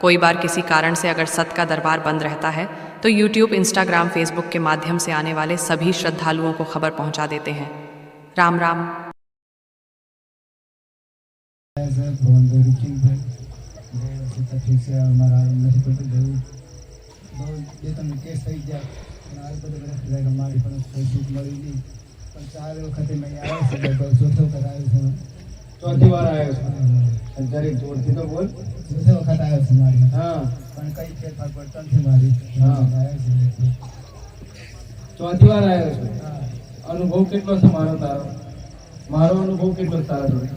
कोई बार किसी कारण से अगर सत का दरबार बंद रहता है तो यूट्यूब इंस्टाग्राम फेसबुक के माध्यम से आने वाले सभी श्रद्धालुओं को खबर पहुंचा देते हैं राम राम ऐसे फोन पे रुकिंग पे જે વખતે તકલીફ છે અમારા નથી પડતું જવું બહુ બે ત્રણ કેસ થઈ ગયા અને આ બધું બધા ફિરાય મારી પણ કોઈ છૂટ મળી નહીં પણ ચાર વખતે મેં આવ્યો છે લગભગ ચોથો વખત આવ્યો છું ચોથી વાર આવ્યો છું. જરીક જોરથી તો બોલ. ચોથો વખત આવ્યો છું મારી. હા. પણ કઈ ફેરફાર પડતો નથી મારી. હા. આવ્યો ચોથી વાર આવ્યો છું. અનુભવ કેટલો છે મારો તારો? મારો અનુભવ કેટલો છે જોડે?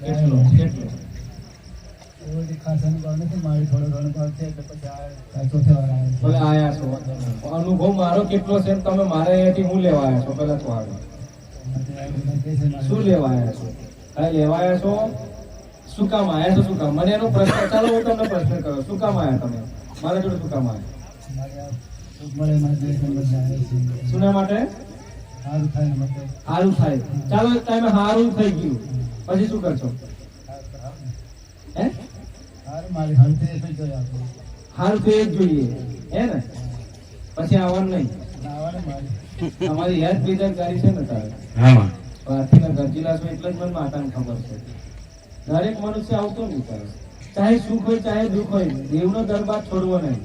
કેટલો? કેટલો? અનુભવ મારી આવ્યો કેટલો છે તમે મારે અહીંયાથી હું લેવા આવ્યા છો? પેલા તો છું શું લેવા આવ્યા છો? હા લેવા આવ્યા છો? શું કામ આવ્યા છો? શું કામ? મને એનો પ્રશ્ન, ચાલો હું તમને પ્રશ્ન કરો. શું કામ આવ્યા તમે? મારા જોડે શું કામ આવ્યા થાય. ચાલો સારું થઈ ગયું. પછી શું કરશો? હારું તો જ જોઈએ. હે ને? પછી આવવાનું નહીં. અમારી હેલ્થ બેદરકારી છે ને તારે આમાં ભારતીના ગરજીલા છો એટલે જ મને માતાને ખબર છે. દરેક મનુષ્ય આવતો નહીં તારે ચાહે સુખ હોય ચાહે દુઃખ હોય દેવનો દરબાર છોડવો નહીં.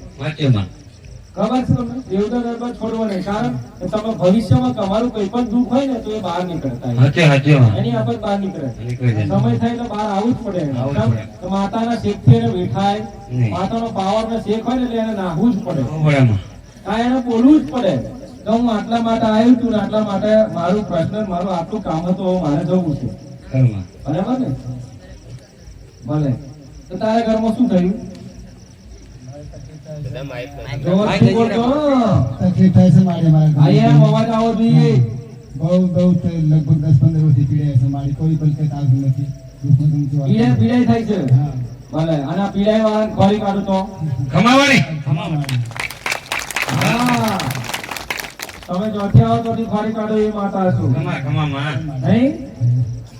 ખબર છે તમને? દેવનો દરબાર છોડવો નહીં. કારણ કે તમે ભવિષ્યમાં તમારું કોઈ પણ દુઃખ હોય ને તો એ બહાર નીકળતા. એની આપત બહાર નીકળે. સમય થાય તો બહાર આવવું જ પડે. તો માતાના શેકથી એને બેઠાય. માતાનો પાવર ને શેક હોય ને એટલે એને નાહવું જ પડે. આ એને બોલવું જ પડે. કે હું આટલા માટે આવ્યું છું આટલા માટે મારું પર્સનલ મારું આટલું કામ હતું મારે જવું છે. બરાબર ને ભલે તો તારા ઘરમાં શું થયું. તકલીફ થાય છે મારી અવાજ આવો જોઈએ. બહુ બહુ લગભગ દસ પંદર વર્ષથી પીડાય છે મારી. કોઈ પણ કંઈ આવતું નથી. પીડાય પીડાય થાય છે? ભલે. અને પીડાય વાળાને ખોરી કાઢું તો? ખમાવાની. ખમાવાની. હા. તમે જોથી આવો તો ખોરી કાઢો એ માતા છો. ખમા માં. નહીં?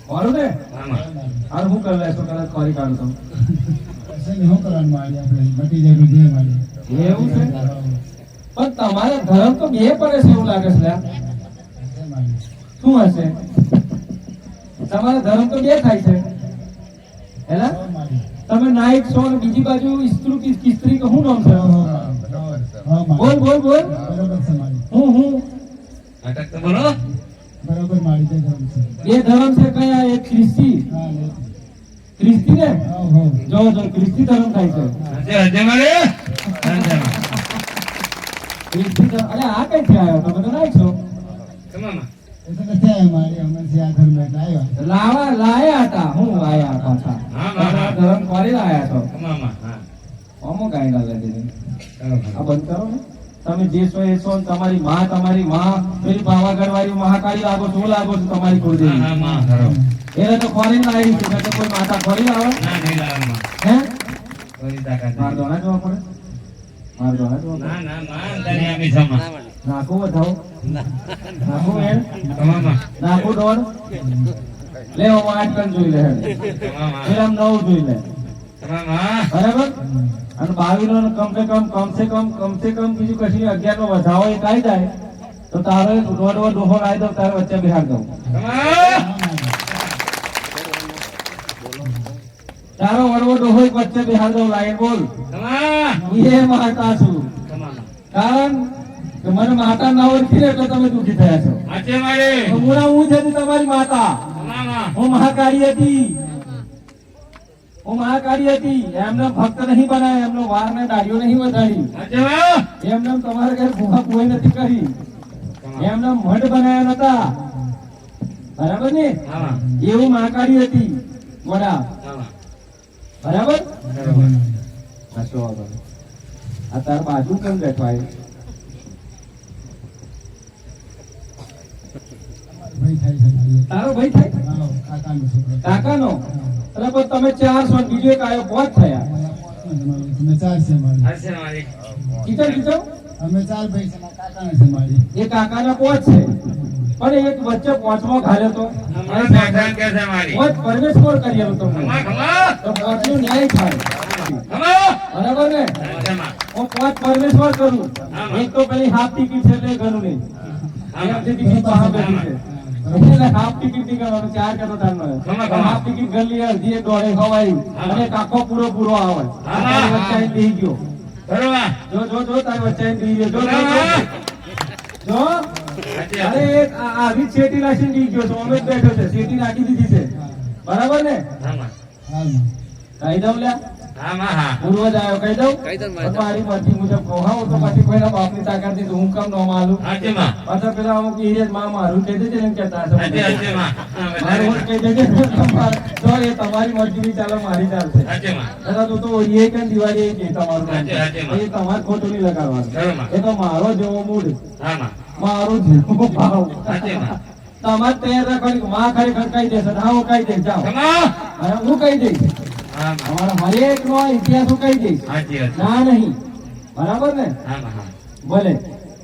ખરું ને? આમાં હાલ હું કરી લેશો કદાચ ખોરી કાઢું તો પછી શું કરવાનું મારી આપણે? મટી જાય તો જોઈએ એવું છે? પણ તમારે ધર્મ તો બે પડે છે એવું લાગે છે મારી. શું હશે? તમારે ધર્મ તો બે થાય છે. હેલા? તમે નાઈક છો અને બીજી બાજુ સ્ત્રી કે કે શું નામ છે? બોલ બોલ બોલ. બરોબર છે મારી હું હું. અટક તો બોલો બરોબર મારી ધર્મ છે. બે ધર્મ છે કયા? એ ખ્રિસ્તી. ખ્રિસ્તી. ને? જો જો ખ્રિસ્તી ધર્મ થાય છે. હાચે હાચે મારે? ખ્રિસ્તી ધર્મ અરે આ કઈ થી આવ્યો? તમે તો નાઈક છો. ખમામાં એ તો નથી આવ્યા મારી હમણાંથી આ ધર્મ એટલે આવ્યા. લાવા લાયા હતા. હું લાયા પાછા ધર્મ કરી લાયા છો? હા. અમુક ગાયડા લઈ દીધી આ બંધ કરો ને. તમે જે સો એ સો તમારી માં તમારી માં પેલી પાવાગઢ વાળી મહાકાળી લાગો શું લાગો છો તમારી કુળદેવી. એને તો ખોરી લાવી છે કોઈ માતા નહીં લાવવામાં હે? માર. દોણા જોવા પડે? માર દોણા જોવા ના ના માં તારી આમી સમા નાખું વધાવો. નાખું ખમામાં નાખું દોડ. લે હું આઠ કણ જોઈ લે. પેલા નવ જોઈ લે. બરાબર? અને બાવીસ નો કમસે કમ કમસે કમ કમસે કમ બીજું કશું અગિયાર નો વધારો એક આવી જાય. તો તારો એક ડોહો લાવી દઉં તારે વચ્ચે બિહાર દઉં. તારો વડવો ડોહો વચ્ચે બિહાર દઉં લાઈન બોલ. એ માતા છું. કારણ કે મને માતા ના ઓળખી એટલે તમે દુઃખી થયા છો. હું છે તમારી માતા? હું મહાકાળી હતી. હું મહાકાળી હતી એમને ભક્ત નહીં બનાવ્યા એમનો વાર ને દાઢીઓ નહીં વધારી. એમને તમારે ઘરે ભૂખા કોઈ નથી કરી. એમને મઢ બનાવ્યા નતા. બરાબર ને? એવું મહાકાળી હતી મોડા. બરાબર? આ તાર બાજુ કેમ બેઠવાય ભાઈ થાય છે તારો ભાઈ થાય કાકાનો છોકરો. કાકાનો? હા. પણ તમે ચાર છો ને બીજો એક આવ્યો પાંચ થયા. અમે ચાર છે મારી કીધો કીધો. અમે ચાર ભાઈ છે કાકાના છે મારી એ કાકાના પાંચ છે. પણ એક વચ્ચે પાંચમો ઘાલ્યો તો. પરવેશ બેઠા કે છે મારી પાંચ પરમેશ્વર કરેલું તો. પાંચનો ન્યાય થાય. બરાબર ને? હું પાંચ પરમેશ્વર કરું. એક તો પેલી હાફ ટિકિટ છે એટલે કરું નહીં. આમાં. એનાથી ટિકિટ બહાર બેઠી છે. હાફ ટિકિટની ચાર કરતો તારનો ખમા, ખમા. હાફ ટિકિટ ગણ અડધી એક દોઢે ખવાય. અને એક પૂરો પૂરો આવે. વચ્ચે આવીને ગયો. જો જો જો તારી વચ્ચે ગયો. જો અરે આવી જ શેટી નાખીને ગયો છું. અમે બેઠો છે. શેટી નાખી દીધી છે. બરાબર ને. હાલમાં કહી લ્યા હા. પૂર્વજ આવ્યો કહી દઉં? પણ મરજી મુજબ કહું હા હું તો પછી કોઈના બાપની તાકાતથી હું કામ ન માલું? હાચીમાં. પેલા અમુક એરિયા માં મારું કહી દેજે એમ કહેતા હશે હાચી, હાચીમાં. હા, મારું કહી દેજે તમારે. તો એ તમારી મજૂરી ચાલે મારી ચાલશે. દાદા તું તો એ કે દિવાળી એ કે તમારું. એ તમારે ખોટું નહીં લગાડવાનું. એ તો મારો જેવો મૂડ. મારો જેવો ભાવ. તમારે તૈયાર રાખવાની માં ખરેખર કહી દેશે હા હું કહી દઈશ જાઓ. હું કહી દઈશ. અમારા હરેક નો ઇતિહાસ હું કહી દઈશ. ના નહીં. બરાબર ને? ભલે.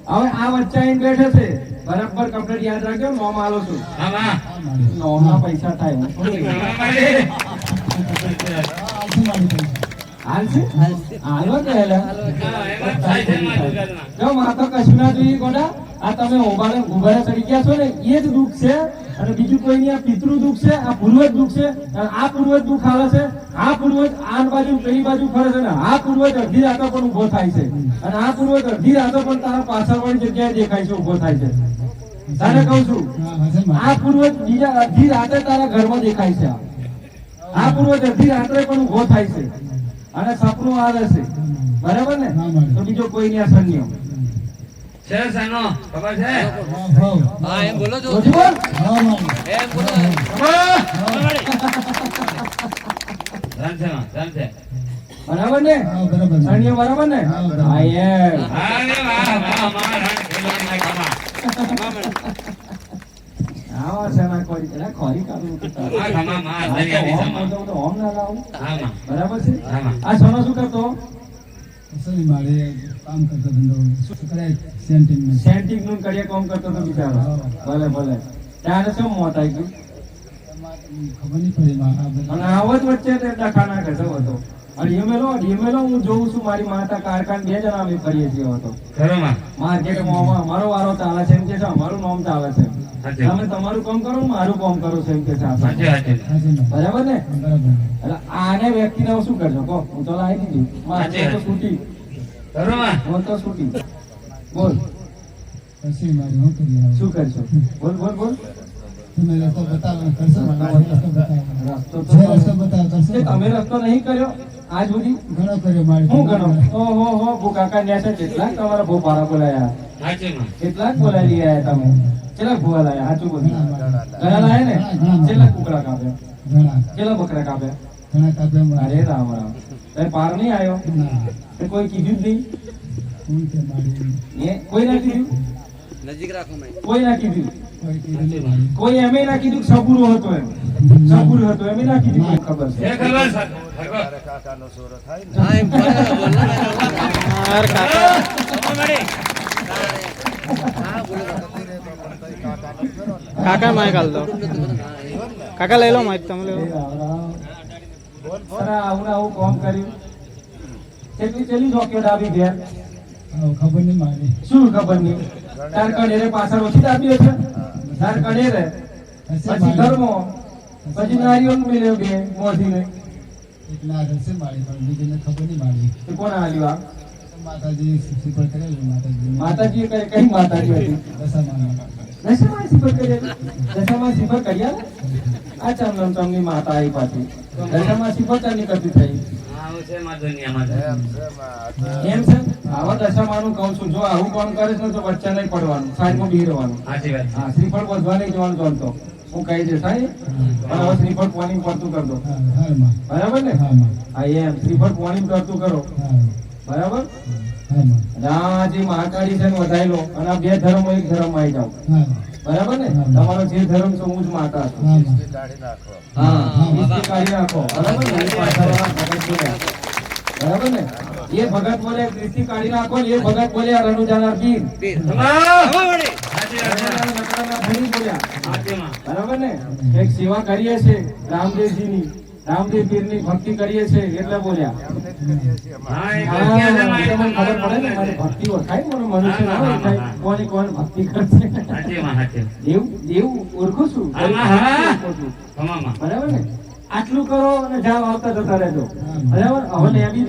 હવે આ વચ્ચે આઈને બેઠે છે. બરાબર કમ્પ્લીટ યાદ રાખજો. નોમ આલો છું. નો માં પૈસા થાય. હું થોડી કહું. આમાં મારી. હા આવશે મારી ભાઈ હાલ છે હાલો કે હેલા? હા, એમાં થાય છે મારી દુકાનમાં. જો માં તો કશું ના જોઈએ ગોડા. આ તમે ઓબાળે ગુબાળે ચડી ગયા છો ને એ જ દુઃખ છે. અને બીજું કોઈ નહીં આ પિતૃ દુઃખ છે આ પૂર્વજ દુઃખ છે આ પૂર્વજ દુઃખ આવે છે. આ પૂર્વજ આ બાજુ પેલી બાજુ ફરે છે ને આ પૂર્વજ અડધી રાતો પણ ઊભો થાય છે. અને આ પૂર્વજ અડધી રાતો પણ તારા પાછળ વાળી જગ્યાએ દેખાય છે ઊભો થાય છે. તારે કહું છું આ પૂર્વજ બીજા અડધી રાતે તારા ઘરમાં દેખાય છે. આ. આ પૂર્વજ અડધી રાત્રે પણ ઊભો થાય છે. અને સપનું આવે છે બરાબર ને? તો બીજો કોઈ ની અસર નહીં છે? ખબર છે? હા ભાવ જોજી બોલ. હા મારી ખમા. ચાલશે માં, ચાલશે. બરાબર ને? હા બરાબર. ને? હા, એમ હા વાહ, વાહ, વાહ, મારી ભલે ત્યારે શું મોત આવી ગયું ખબર નહીં પડી અને આવત વચ્ચે ડખાના ઘસો હતો અને ઈમેલો ઈમેલો હું જોઉં છું મારી માતા કારખાન બે જણા અમે ફરીએ છીએ હતો. માર્કેટમાં અમારો વારો ચાલે છે, એમ કે છે, અમારું નામ ચાલે છે. તમે તમારું કામ કરો મારું કામ કરો છે એમ કે છે બરાબર ને? એટલે આને વ્યક્તિને શું કરજો? કહો હું તો લાવી દીધી. મારે તો છૂટી. હું તો છૂટી. બોલ. શું કરશો? બોલ બોલ બોલ. તમે રસ્તો બતાવો કરશો? રસ્તો રસ્તો જે તો રસ્તો બતાવો કરશો? તમે રસ્તો નહીં કર્યો? આજ સુધી? ઘણો કર્યો મારી હું ઓહો હો ભૂ કાકા ન્યા છે. કેટલાક તમારા ભૂ ભાડા બોલાયા કેટલાક બોલાવી રહ્યા તમે? કેટલાક ભૂવા લાયા સાચું બોલ ઘણા લાયા ને કેટલા કુકડા કાપ્યા કેટલા બકરા કાપ્યા અરે રામ રામ તે પાર નહીં આવ્યો કોઈ કીધું જ નહીં હું કે મારી એ કોઈ ના કીધું કોઈ ના કીધું કોઈ કીધું નહીં મારી કોઈ એમે ના કીધું સબુરો હતો એમ સબુરો હતો એમે ના કીધું ખબર છે ખબર. કાકા માઇક હાલ દો કાકા લઈ લો માઇક તમે લઈ લો. આવું આવું કોમ કર્યું. કેટલી કેટલી ચોકલેટ આવી ઘેર ખબર નહીં મારી. શું ખબર નહીં? તાર કડેરે પાછળ ઓછી દાબી હશે? તાર કડેરે. પછી ધર્મો પછી નારીઓ મિલ્યો બે મોઢીને. એક લાખ હશે મારી પણ બીજીને ખબર નહીં મારી. કોણ આવ્યું આ? માતાજી સિફર કરેલું માતાજી માતાજી કઈ કઈ માતાજી હતી? દશામાં દશામાં સિફર કરી દશામાં સિફર કર્યા? આ ચમનમ ચમની માતા આવી પાછી. દશામાં સિફર ચાની કરતી થઈ. આવું છે માં દુનિયામાં. એમ છે? આવા દશામાનું કહું છું. જો આવું કોણ કરે છે તો વચ્ચે નહીં પડવાનું. સાઈડમાં બી રહેવાનું. હા શ્રીફળ વધવા નહીં જવાનું જાણતો હું કહી દઈશ સાહેબ પણ હવે શ્રીફળ પોણી પડતું કર દો. હા હા માં બરાબર ને? હા એમ. શ્રીફળ પોણી કરતું કરો. બરાબર? હા માં અને આ જે મહાકાળી છે ને લો અને આ બે ધર્મ એક ધર્મ આવી જાઓ. બરાબર ને? તમારો જે ધર્મ છે હું જ માતા છું. હા માં. હા ઈષ્ટી કાઢી નાખો બરાબર ને? એ ભગત ને બોલે ઈષ્ટી કાઢી નાખો એ ભગત બોલ્યા રણુજાના પીર. બરાબર ને? એક સેવા કરીએ છે રામદેવજીની. રામદેવ પીરની ભક્તિ કરીએ છીએ એટલે બોલ્યા. ખબર પડે ને મારી ભક્તિ ઓળખાય મને મનુષ્ય ના ઓળખાય. કોની કોણ ભક્તિ કરશે? એવું દેવ ઓળખું છું. બરાબર ને? આટલું કરો અને જાવ આવતા જતા રહેજો. બરાબર? હવે એવી